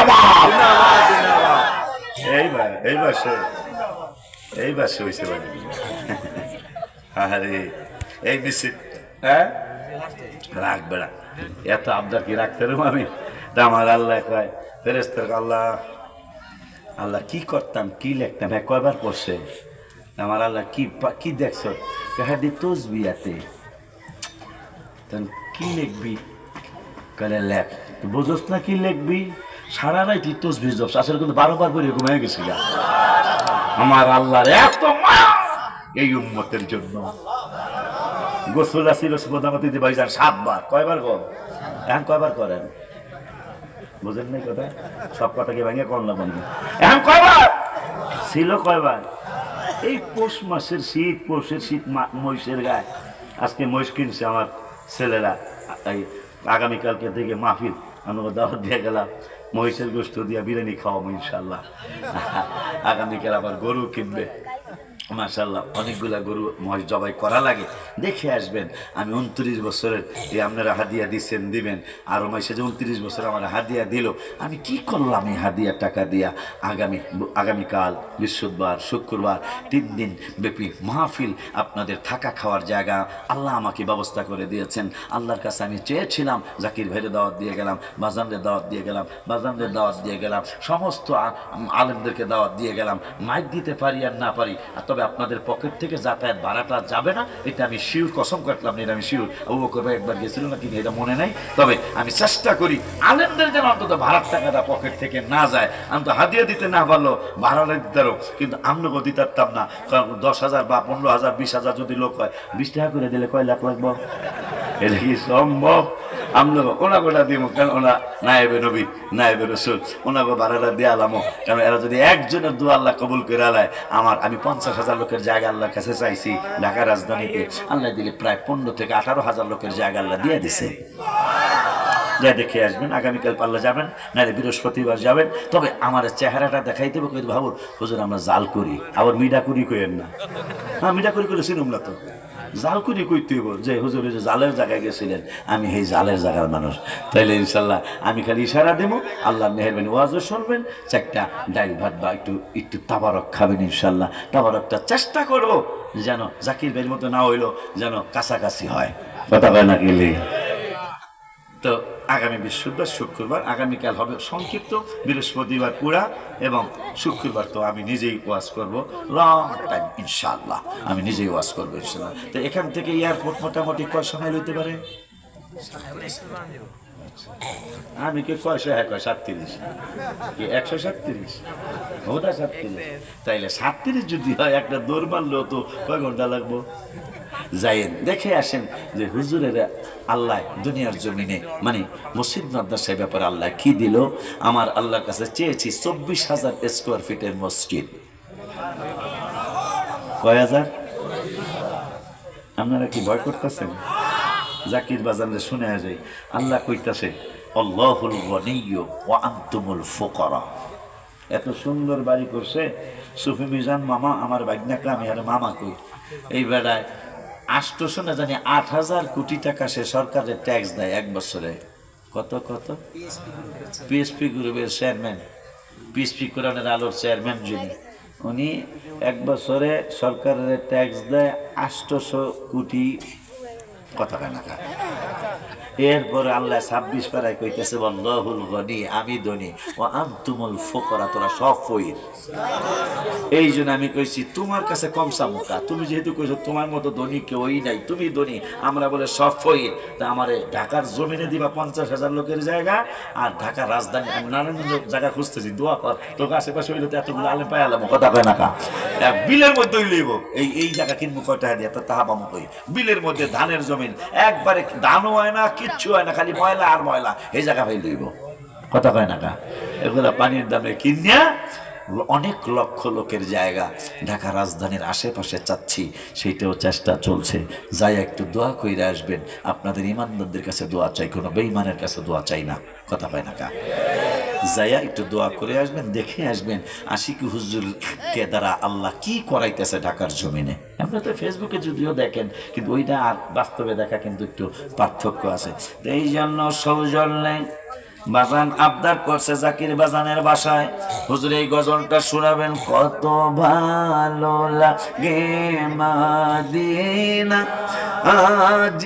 জিন্দাবাদ। এইবার এইবার সে এইবার সে হয়েছে ভাই আরে এই হ্যাঁ? রাখবে না এত আবদার কি রাখতে আমি? আমার আল্লাহ কয় ফেরেস্তার আল্লাহ আল্লাহ কি করতাম কি লিখতাম হ্যাঁ কয়বার পড়ছে? আমার আল্লাহ কি কি দেখছ? হ্যাঁ দি তসবিয়াতে তখন কি লিখবি? কালে লেখ। বুঝোস না কি লিখবি? সারা রাত তুই তসবি জবস আসলে কিন্তু বারোবার করে ঘুমিয়ে গেছিল আমার আল্লাহর এত এই উম্মতের জন্য। গোসল আসিল সুবদামতি ভাইজান সাতবার। কয়বার কর? এখন কয়বার করেন? বুঝেন নাই কথা? সব কথাকে ভেঙে কর না বন্ধু এখন কয়বার? ছিল কয়বার? এই পৌষ মাসের শীত, পৌষের শীত মহিষের গায়ে। আজকে মহিষ কিনছে আমার ছেলেরা। আগামীকালকে থেকে মাহফিল। আমরা দাওয়াত দিয়ে গেলাম। মহিষের গোষ্ঠ দিয়া বিরিয়ানি খাওয়াবো ইনশাল্লাহ আগামীকাল আবার গরু কিনবে। মাশাল্লাহ অনেকগুলা গরু মহিষ জবাই করা লাগে। দেখে আসবেন, আমি উনত্রিশ বছরের এই আপনারা হাদিয়া দিচ্ছেন, দিবেন। আর মাসে যে উনত্রিশ বছর আমার হাদিয়া দিল, আমি কি করলাম এই হাদিয়া টাকা দিয়া? আগামী, আগামীকাল, বৃহস্পতিবার, শুক্রবার, তিন দিন ব্যাপী মাহফিল, আপনাদের থাকা খাওয়ার জায়গা, আল্লাহ আমাকে ব্যবস্থা করে দিয়েছেন। আল্লাহর কাছে আমি চেয়েছিলাম, জাকির ভাইরে দাওয়াত দিয়ে গেলাম, বাজানদের দাওয়াত দিয়ে গেলাম, বাজানদের দাওয়াত দিয়ে গেলাম, সমস্ত আলেমদেরকে দাওয়াত দিয়ে গেলাম। মাইক দিতে পারি আর না পারি, আর তবে আপনাদের পকেট থেকে, যাতায়াত ভাড়াটা যাবে না। এটা আমি শিওর, কসম কাটলাম না, এটা আমি শিওর। আবু ভাই একবার গেছিল না কিন্তু এটা মনে নাই। তবে আমি চেষ্টা করি আলেমদের যেন অন্তত ভাড়ার টাকাটা পকেট থেকে না যায়। আমি তো হাদিয়া দিতে না পারল ভাড়া দিতে পারো কিন্তু আমনগো দিতে পারতাম না। কারণ দশ হাজার বা পনেরো হাজার, বিশ হাজার যদি লোক হয়, বিশ টাকা করে দিলে কয় লাখ লাগবো? এটা কি সম্ভব? আমরা ওনাগোটা দিব কারণ ওনা নায়েবে নবী, নায়েবে রসুল ওনাগো ভাড়াটা দিয়ে আলামো। কারণ এরা যদি একজনের দু আল্লাহ কবুল করে আলায়, আমার, আমি পঞ্চাশ হাজার লোকের জায়গা আল্লাহর কাছে চাইছি ঢাকা রাজধানীতে। আল্লাহ দিলে প্রায় পনেরো থেকে আঠারো হাজার লোকের জায়গা আল্লাহ দিয়ে দিছে। যা দেখে আসবেন, আগামীকাল পাল্লা যাবেন, নাহলে বৃহস্পতিবার যাবেন। তবে আমার চেহারাটা দেখাই হবে কিন্তু ভাবুন হুজুর, আমরা জাল করি। আবার মিডা করি কইেন না। হ্যাঁ মিডা করি করে চিনুম না তো। জাল করি কইতে হইব যে হুজুর যে জালের জায়গায় গেছিলেন, আমি সেই জালের জায়গার মানুষ। তাইলে ইনশাল্লাহ আমি খালি ইশারা দেবো আল্লাহ মেহরবানি ওয়াজও শুনবেন, চারটা ডাইল ভাত বা একটু একটু তাবারক খাবেন ইনশাল্লাহ। তাবারকটা চেষ্টা করব যেন জাকির ভাইয়ের মতো না হইল যেন কাছাকাছি হয়। কথা হয় না গেলে তো আগামী বৃহস্পতিবার, শুক্রবার, আগামীকাল হবে সংক্ষিপ্ত বৃহস্পতিবার পুরা এবং শুক্রবার তো আমি নিজেই ওয়াজ করব লং টাইম ইনশাল্লাহ আমি নিজেই ওয়াজ করব ইনশাল্লাহ তো এখান থেকে এয়ারপোর্ট মোটামুটি কয় সময় লইতে পারে? আমি কি কয়শো হ্যাঁ কয়, সাতত্রিশ? কি একশো সাতত্রিশ? ওটা সাতত্রিশ। তাইলে সাতত্রিশ যদি হয়, একটা দৌড় মারলেও তো কয় ঘণ্টা লাগবো? যাইয়েন দেখে আসেন যে হুজুরের আল্লাহ দুনিয়ার জমিনে মানে মসজিদ মাদ্রাসার ব্যাপারে আল্লাহ কি দিল? আমার আল্লাহর কাছে চেয়েছি চব্বিশ হাজার স্কোয়ার ফিটের মসজিদ। কয় হাজার? আপনারা কি ভয় করতেছেন? জাকির বাজারে শুনে যায় আল্লাহ কইতাছে, আল্লাহুল গনিয়্য ওয়া আনতুমুল ফুকারা। এত সুন্দর বাড়ি করছে, সুফি মিজান মামা, আমার বাগনাকে আমি আর মামা কই? এই বেড়ায় আষ্টশো না জানি, আট হাজার কোটি টাকা সে সরকারের ট্যাক্স দেয় এক বছরে। কত কত? পিএসপি গ্রুপের চেয়ারম্যান পিএসপি কোরআনের আলোর চেয়ারম্যান যিনি, উনি এক বছরে সরকারের ট্যাক্স দেয় আষ্টশো কোটি কথা কেন এরপরে আল্লাহ ছাব্বিশ পাড়ায় কইতেছে, বল্লহুল গনি, আমি ধনী। ও আম আন্তুমুল ফোকরা, তোরা সব ফইর এই জন্য আমি কইছি, তোমার কাছে কম সামুকা তুমি যেহেতু কইছো, তোমার মতো ধনী কেউই নাই। তুমি ধনী, আমরা বলে সব ফইর তা আমারে ঢাকার জমিনে দিবা পঞ্চাশ হাজার লোকের জায়গা, আর ঢাকার রাজধানী, আমি নারায়ণগঞ্জ জায়গা খুঁজতেছি। দোয়া কর, তোকে আশেপাশে হইলে তো এতগুলো আলে পাই আলাম, কথা পায় না কা? বিলের মধ্যে লইব এই এই জায়গা কিনবো কয় টাকা দিয়ে তো তাহা পাবো কই বিলের মধ্যে ধানের জমিন, একবারে ধানও হয় না কিচ্ছু হয় না, খালি ময়লা আর ময়লা। এই জায়গা ভাই লইব। কথা কয় না কা? এগুলা পানির দামে কিনিয়া অনেক লক্ষ লোকের জায়গা ঢাকা রাজধানীর আশেপাশে চাচ্ছি, সেইটাও চেষ্টা চলছে। যাই একটু দোয়া কইরে আসবেন। আপনাদের ইমানদারদের কাছে দোয়া চাই, কোনো বেইমানের কাছে দোয়া চাই না। কথা পায় না কা? যাইয়া একটু দোয়া করে আসবেন, দেখে আসবেন। আশিকি হুজুরকে দ্বারা আল্লাহ কি করাইতেছে ঢাকার জমিনে? আপনারা তো ফেসবুকে যদিও দেখেন, কিন্তু ওইটা আর বাস্তবে দেখা কিন্তু একটু পার্থক্য আছে। এই জন্য সৌজন্যে বাজান আবদার করছে জাকির বাজানের বাসায়। হুজুর এই গজলটা শোনাবেন, কত ভালো লাগে মাদিনা, আজ